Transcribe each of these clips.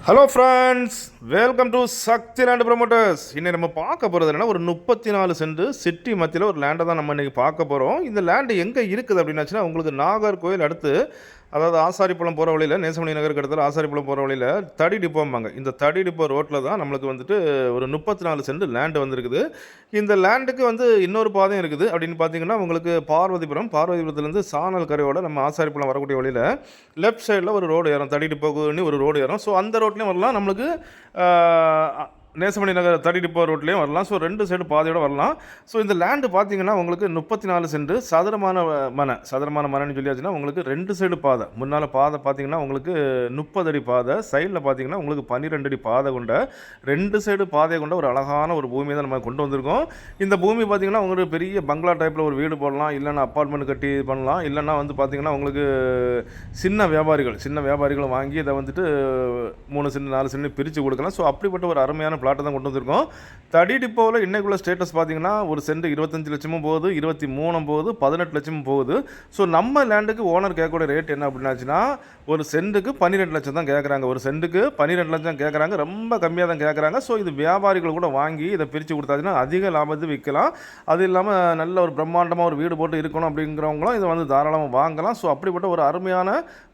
Hello friends welcome to Shakti land promoters இன்னைக்கு நம்ம பார்க்க போகிறது என்னென்னா ஒரு முப்பத்தி நாலு சென்ட் சிட்டி மத்தியில் ஒரு லேண்டை தான் நம்ம இன்றைக்கி பார்க்க போகிறோம் இந்த லேண்டு எங்கே இருக்குது அப்படின்னாச்சுன்னா உங்களுக்கு நாகர்கோயில் அடுத்து அதாவது ஆசாரிப்புலம் போகிற வழியில் நேசமணி நகருக்கு ஆசாரிப்பழம் ஆசாரிப்புலம் போகிற வழியில் தடி டிப்போம்பாங்க இந்த தடி டிப்போ ரோட்டில் தான் நம்மளுக்கு வந்துட்டு ஒரு முப்பத்தி நாலு சென்ட் லேண்டு வந்திருக்குது. இந்த லேண்டுக்கு வந்து இன்னொரு பாதையும் இருக்குது. அப்படின்னு பார்த்தீங்கன்னா உங்களுக்கு பார்வதிபுரம் பார்வதிபுரத்துலேருந்து சானல் கரையோட நம்ம ஆசாரிப்புலம் வரக்கூடிய வழியில் லெஃப்ட் சைடில் ஒரு ரோடு ஏறும். தடி டிப்போக்குன்னு ஒரு ரோடு ஏறும். ஸோ அந்த ரோட்லேயும் வரலாம். நம்மளுக்கு நேசமணி நகர் தடி டிப்போ ரோட்லேயும் வரலாம். ஸோ ரெண்டு சைடு பாதையோட வரலாம். ஸோ இந்த லேண்டு பார்த்தீங்கன்னா உங்களுக்கு முப்பத்தி நாலு சென்ட் சதுரமான மன மனை சதுரமான மனைன்னு சொல்லியாச்சுன்னா உங்களுக்கு ரெண்டு சைடு பாதை. முன்னால் பாதை பார்த்தீங்கன்னா உங்களுக்கு முப்பது அடி பாதை. சைடில் பார்த்தீங்கன்னா உங்களுக்கு பன்னிரெண்டு அடி பாதை கொண்ட ரெண்டு சைடு பாதையை கொண்ட ஒரு அழகான ஒரு பூமியை தான் நம்ம கொண்டு வந்திருக்கோம். இந்த பூமி பார்த்தீங்கன்னா உங்களுக்கு பெரிய பங்களா டைப்பில் ஒரு வீடு போடலாம். இல்லைன்னா அப்பார்ட்மெண்ட் கட்டி பண்ணலாம். இல்லைன்னா வந்து பார்த்தீங்கன்னா உங்களுக்கு சின்ன வியாபாரிகள் சின்ன வியாபாரிகள் வாங்கி இதை வந்துட்டு மூணு சென்ட் நாலு சென்ட் பிரித்து கொடுக்கலாம். ஸோ அப்படிப்பட்ட ஒரு அருமையான பிளாட்டை தான் கொண்டு வந்திருக்கோம். தடி டிப்போவில் இன்றைக்குள்ள ஸ்டேட்டஸ் பார்த்தீங்கன்னா ஒரு சென்ட் இருபத்தஞ்சு லட்சமும் போகுது இருபத்தி மூணும் போகுது பதினெட்டு லட்சமும் போகுது. ஸோ நம்ம லேண்டுக்கு ஓனர் கேட்கக்கூடிய ரேட் என்ன அப்படின்னாச்சுன்னா ஒரு சென்ட்டுக்கு பன்னிரெண்டு லட்சம் தான் கேட்குறாங்க. ஒரு சென்ட்டுக்கு பன்னிரெண்டு லட்சம் கேட்குறாங்க ரொம்ப கம்மியாக தான் கேட்குறாங்க. ஸோ இது வியாபாரிகள் கூட வாங்கி இதை பிரித்து கொடுத்தாச்சுன்னா அதிக லாபத்து விற்கலாம். அது இல்லாமல் நல்ல ஒரு பிரம்மாண்டமாக ஒரு வீடு போட்டு இருக்கணும் அப்படிங்கிறவங்களும் இதை வந்து தாராளமாக வாங்கலாம். ஸோ அப்படிப்பட்ட ஒரு அருமையான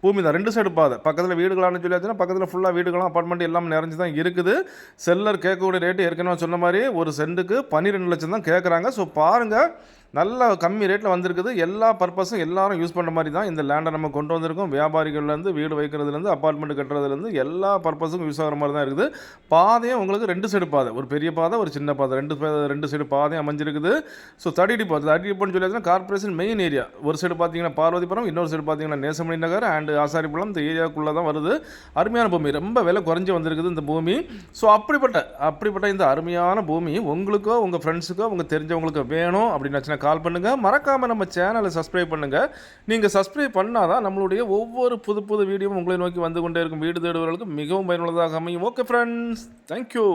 பூமி தான். ரெண்டு சைடு பாதை. பக்கத்தில் வீடுகளான்னு சொல்லியாச்சுன்னா பக்கத்தில் ஃபுல்லாக வீடுகளும் அப்பார்ட்மெண்ட் எல்லாம் நிறைஞ்சு தான் இருக்குது. செல்லர் கேட்கக்கூடிய ரேட்டு ஏற்கனவே சொன்ன மாதிரி ஒரு சென்ட்டுக்கு பன்னிரெண்டு லட்சம் தான் கேட்குறாங்க ஸோ பாருங்கள் நல்ல கம்மி ரேட்டில் வந்திருக்குது. எல்லா பர்பஸும் எல்லாரும் யூஸ் பண்ணுற மாதிரி தான் இந்த லேண்டை நம்ம கொண்டு வந்திருக்கோம். வியாபாரிகள்லேருந்து வீடு வைக்கிறதுலேருந்து அப்பார்ட்மெண்ட் கட்டுறதுலேருந்து எல்லா பர்பஸுக்கும் யூஸ் ஆகிற மாதிரி தான் இருக்குது. பாதையும் உங்களுக்கு ரெண்டு சைடு பாதை. ஒரு பெரிய பாதை ஒரு சின்ன பாதை. ரெண்டு ரெண்டு சைடு பாதையும் அமைஞ்சிருக்குது. ஸோ தடிடி பாதை. தடிடிப்போன்னு சொல்லி கார்பரேஷன் மெயின் ஏரியா ஒரு சைடு பார்த்தீங்கன்னா பார்வதிபுரம் இன்னொரு சைடு பார்த்தீங்கன்னா நேசமணி நகர் அண்ட் ஆசாரிபுரம். இந்த ஏரியாவுக்குள்ளே தான் வருது. அருமையான பூமி. ரொம்ப விலை குறைஞ்சி வந்திருக்குது இந்த பூமி. ஸோ அப்படிப்பட்ட அப்படிப்பட்ட இந்த அருமையான பூமி உங்களுக்கோ உங்கள் ஃப்ரெண்ட்ஸுக்கோ உங்கள் தெரிஞ்சவங்களுக்கு வேணும் அப்படின்னு கால் பண்ணுங்கள் மறக்காமல் நம்ம சேனலை சப்ஸ்கிரைப் பண்ணுங்கள் நீங்கள் சப்ஸ்கிரைப் பண்ணால் தான் நம்மளுடைய ஒவ்வொரு புது புது வீடியோவும் உங்களை நோக்கி வந்து கொண்டே இருக்கும். வீடு தேடுவர்களுக்கு மிகவும் பயனுள்ளதாக அமையும். Okay friends thank you